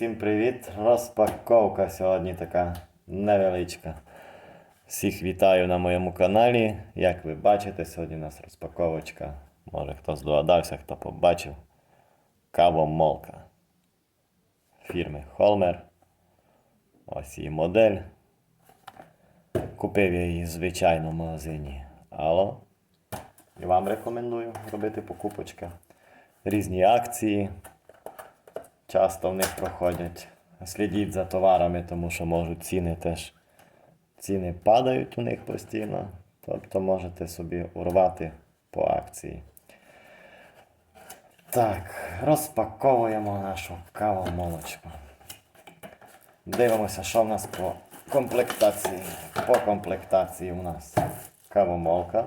всім привіт! Розпаковка сьогодні така невеличка. Всіх вітаю на моєму каналі. Як ви бачите, сьогодні у нас розпаковочка. Може хто здогадався, хто побачив. Кавомолка фірми Холмер. Ось її модель. Купив я її в магазині Алло. І вам рекомендую робити покупочки. Різні акції часто в них проходять. Слідіть за товарами, тому що можуть ціни теж ціни падають у них постійно. Тобто можете собі урвати по акції. Так, розпаковуємо нашу кавомолочку. Дивимося, що в нас по комплектації. По комплектації у нас кавомолка.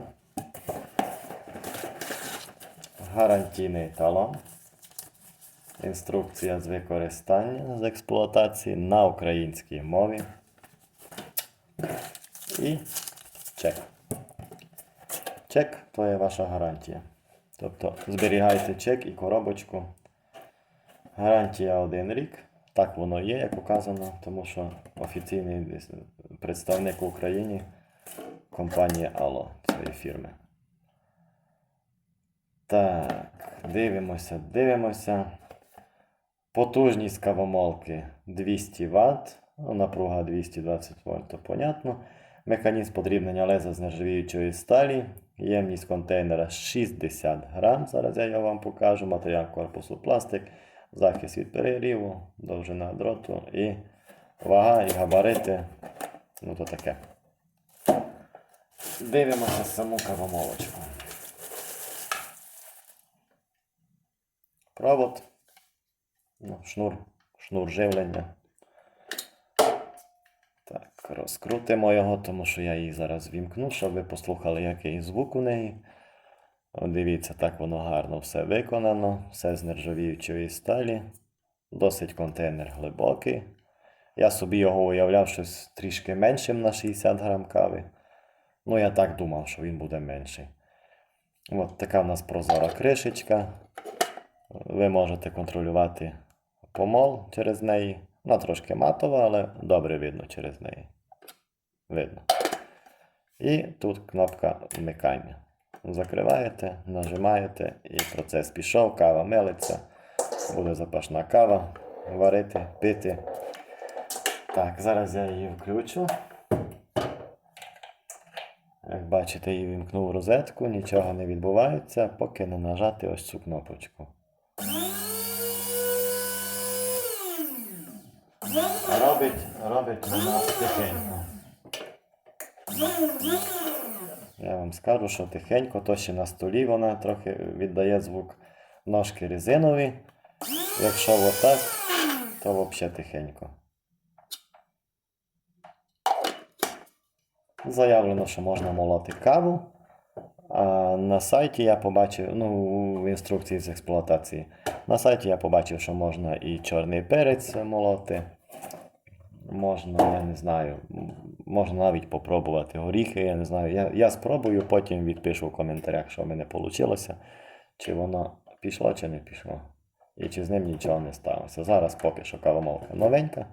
Гарантійний талон. Інструкція з використання з експлуатації на українській мові. І чек. Чек то є ваша гарантія. Тобто зберігайте чек і коробочку. Гарантія один рік. Так воно є, як указано, тому що офіційний представник в Україні компанія Allo цієї фірми. Так, дивимося, дивимося. Потужність кавомолки 200 Вт, напруга 220 вольт, то понятно. Механізм подрібнення леза з нержавіючої сталі. Ємність контейнера 60 грам. Зараз я його вам покажу. Матеріал корпусу пластик, захист від перегріву, довжина дроту і вага і габарити. Ну то таке. Дивимося саму кавомолочку. Провод. Ну, шнур, шнур живлення. Так, розкрутимо його, тому що я її зараз вімкну, щоб ви послухали, який звук у неї. О, дивіться, так воно гарно все виконано, все з нержавіючої сталі. Досить контейнер глибокий. Я собі його уявляв щось трішки меншим на 60 грам кави. Ну, я так думав, що він буде менший. От така в нас прозора кришечка. Ви можете контролювати помол через неї. Вона трошки матова, але добре видно через неї. Видно. І тут кнопка вмикання. Закриваєте, нажимаєте і процес пішов, кава мелиться. Буде запашна кава. Варити, пити. Так, зараз я її включу. Як бачите, її вімкнув розетку, нічого не відбувається, поки не нажати ось цю кнопочку. Робить, робить вона тихенько. Я вам скажу, що тихенько, то ще на столі вона трохи віддає звук ножки резинові. Якщо отак, то взагалі тихенько. Заявлено, що можна молоти каву. А на сайті я побачив, ну, в інструкції з експлуатації. На сайті я побачив, що можна і чорний перець молоти. Можна, я не знаю, можна навіть попробувати горіхи, я не знаю. Я, я спробую, потім відпишу в коментарях, що в мене вийшло, чи воно пішло, чи не пішло. І чи з ним нічого не сталося. Зараз поки що кавомолка новенька.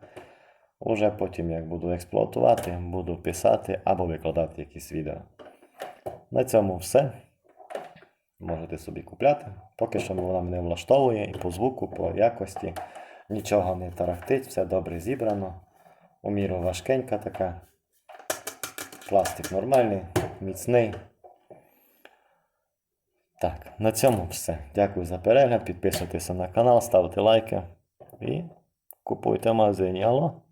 Уже потім, як буду експлуатувати, буду писати або викладати якісь відео. На цьому все. Можете собі купляти. Поки що вона мене влаштовує і по звуку, по якості. Нічого не тарахтить, все добре зібрано. У міру важкенька така. Пластик нормальний, міцний. Так, на цьому все. Дякую за перегляд. Підписуйтеся на канал, ставте лайки і купуйте в магазині. Алло.